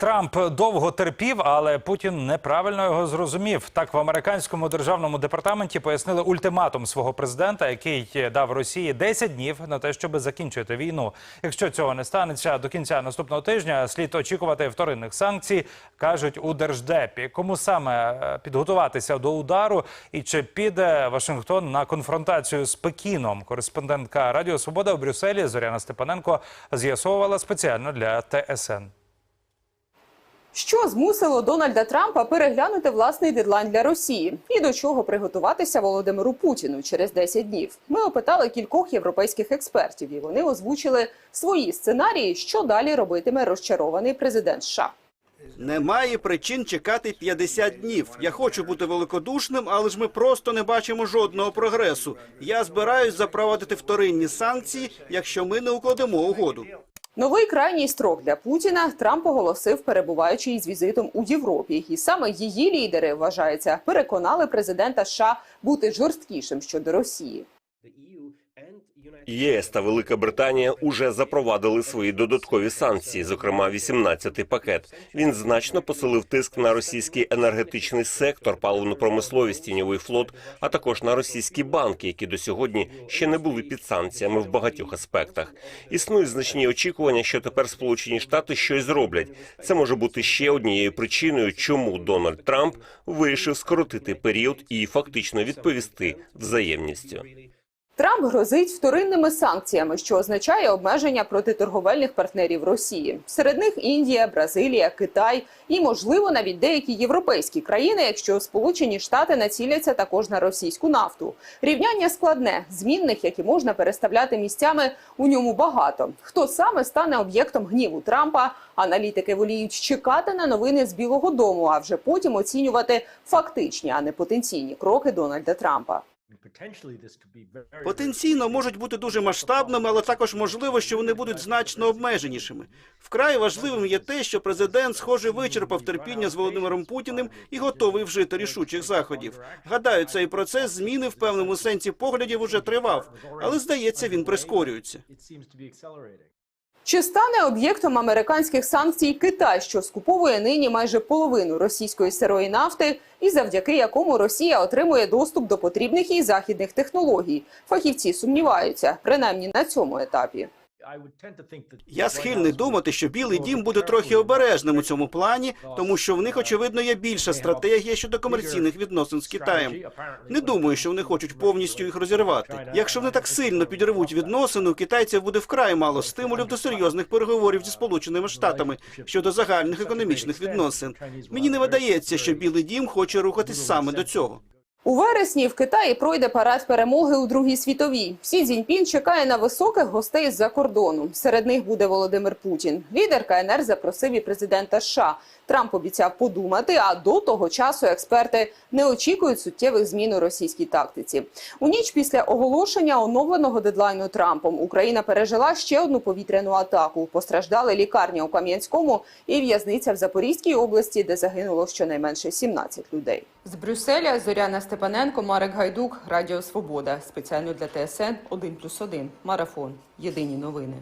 Трамп довго терпів, але Путін неправильно його зрозумів. Так в американському державному департаменті пояснили ультиматум свого президента, який дав Росії 10 днів на те, щоб закінчити війну. Якщо цього не станеться до кінця наступного тижня, слід очікувати вторинних санкцій, кажуть у держдепі. Кому саме е, підготуватися до удару і чи піде Вашингтон на конфронтацію з Пекіном? Кореспондентка Радіо Свобода у Брюсселі Зоряна Степаненко з'ясовувала спеціально для ТСН. Що змусило Дональда Трампа переглянути власний дедлайн для Росії і до чого приготуватися Володимиру Путіну через 10 днів? Ми опитали кількох європейських експертів, і вони озвучили свої сценарії, що далі робитиме розчарований президент США. Немає причин чекати 50 днів. Я хочу бути великодушним, але ж ми просто не бачимо жодного прогресу. Я збираюсь запровадити вторинні санкції, якщо ми не укладемо угоду. Новий крайній строк для Путіна Трамп оголосив, перебуваючи із візитом у Європі, і саме її лідери вважається переконали президента США бути жорсткішим щодо Росії. ЄС та Велика Британія уже запровадили свої додаткові санкції, зокрема 18-й пакет. Він значно посилив тиск на російський енергетичний сектор, паливну промисловість, тіньовий флот, а також на російські банки, які до сьогодні ще не були під санкціями в багатьох аспектах. Існують значні очікування, що тепер Сполучені Штати щось зроблять. Це може бути ще однією причиною, чому Дональд Трамп вирішив скоротити період і фактично відповісти взаємністю. Трамп грозить вторинними санкціями, що означає обмеження проти торговельних партнерів Росії. Серед них Індія, Бразилія, Китай і, можливо, навіть деякі європейські країни, якщо Сполучені Штати націляться також на російську нафту. Рівняння складне, змінних, які можна переставляти місцями, у ньому багато. Хто саме стане об'єктом гніву Трампа? Аналітики воліють чекати на новини з Білого Дому, а вже потім оцінювати фактичні, а не потенційні кроки Дональда Трампа. Потенційно можуть бути дуже масштабними, але також можливо, що вони будуть значно обмеженішими. Вкрай важливим є те, що президент, схоже, вичерпав терпіння з Володимиром Путіним і готовий вжити рішучих заходів. Гадаю, цей процес зміни в певному сенсі поглядів уже тривав, але здається, він прискорюється. Чи стане об'єктом американських санкцій Китай, що скуповує нині майже половину російської сирої нафти, і завдяки якому Росія отримує доступ до потрібних їй західних технологій? Фахівці сумніваються, принаймні на цьому етапі. Я схильний думати, що Білий Дім буде трохи обережним у цьому плані, тому що в них очевидно є більша стратегія щодо комерційних відносин з Китаєм. Не думаю, що вони хочуть повністю їх розірвати. Якщо вони так сильно підривуть відносини, у китайців буде вкрай мало стимулів до серйозних переговорів зі сполученими штатами щодо загальних економічних відносин. Мені не видається, що Білий Дім хоче рухатись саме до цього. У вересні в Китаї пройде парад перемоги у Другій світовій. Сі Цзіньпін чекає на високих гостей з-за кордону. Серед них буде Володимир Путін. Лідер КНР запросив і президента США. Трамп обіцяв подумати, а до того часу експерти не очікують суттєвих змін у російській тактиці. У ніч після оголошення оновленого дедлайну Трампом Україна пережила ще одну повітряну атаку. Постраждали лікарня у Кам'янському і в'язниця в Запорізькій області, де загинуло щонайменше 17 людей. З Брюсселя Зоряна Степаненко, Марек Гайдук, Радіо Свобода. Спеціально для ТСН 1+,1. Марафон. Єдині новини.